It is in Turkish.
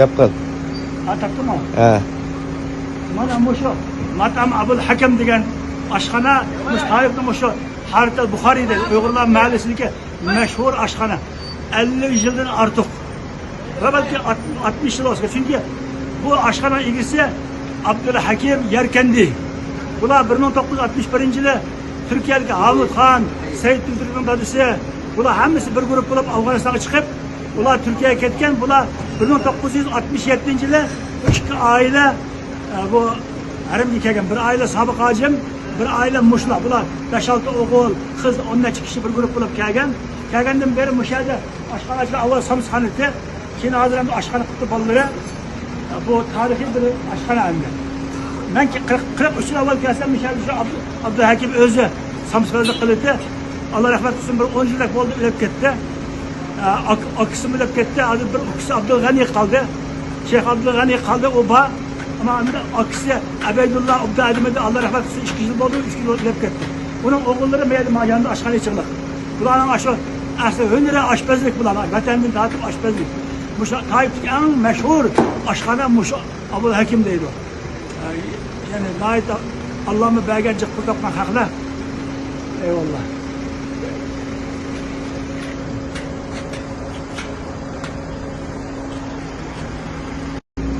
Yapqin. Ataktimi? Ha. Mana mushu Matam Abul Hakim degan oshxona Mustoyevning mushu Harita Buxoriyda Uyg'urlar mahallisidagi mashhur oshxona 50 yildan ortiq va balki 60 yil olsa chunki bu oshxona egasi Abdulhakim Yarkandi bular 1961 yili Turkiyalik Havlut Xon, Said Turkning dadasi bular hammasi bir guruh bo'lib Afg'onistonga chiqib ular Turkiyaga ketgan bular 1967 yili ikki oila e, bu harimga kelgan bir oila sobiq hojim bir oila mushlar bular besh olti o'g'il qiz o'n necha kishi bir guruh bo'lib kelgan kelgandan beri musha yerda oshxonachilar avval somsxon edi keyin hozir endi oshxona qilibdi bolalari E, bu tarixiy bir man qirq qirq uch yil avval shu Abdu- abduhakim o'zi somsxonlik qildi alloh rahmat qilsin bir o'n yillik bo'ldi o'lib ketdi o'lib ketdi hozir bir abdug'aniy qoldi shayx abdug'aniy qoldi u bor ama endi akisi abaydulloh abduadim edi alloh rahmat qilsin ikki yil bo'ldi uch yil o'lib ketdi uning o'g'illari mayli majanda oshxonachilik bularning shu asli hunari oshpazlik bular vatandan tortib oshpazlik bu toyibdagi eng mashhur oshxona mushu abul hakim deydi ya'ni allohni bergan jiqqi topgan haqlar eyvallah